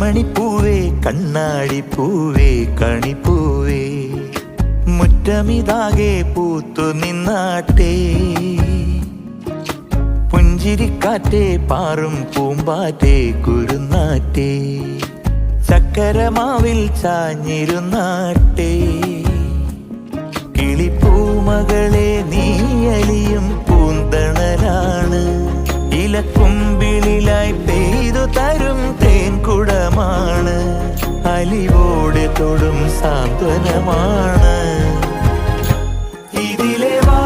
മണിപ്പൂവേ കണ്ണാടിപ്പൂവേ കണിപ്പൂവേ. മുറ്റമിതാകെ പൂത്തു നിന്നാട്ടേ. പുഞ്ചിരിക്കാറ്റേ പാറും പൂമ്പാറ്റേ കുരുന്നാറ്റേ ചക്കരമാവിൽ ചാഞ്ഞിരുന്നാട്ടേ. കിളിപ്പൂമകളെ നീയലിയും അലിവോടെ തൊടും സാന്ത്വനമാണ്. ഇതിലെ വാ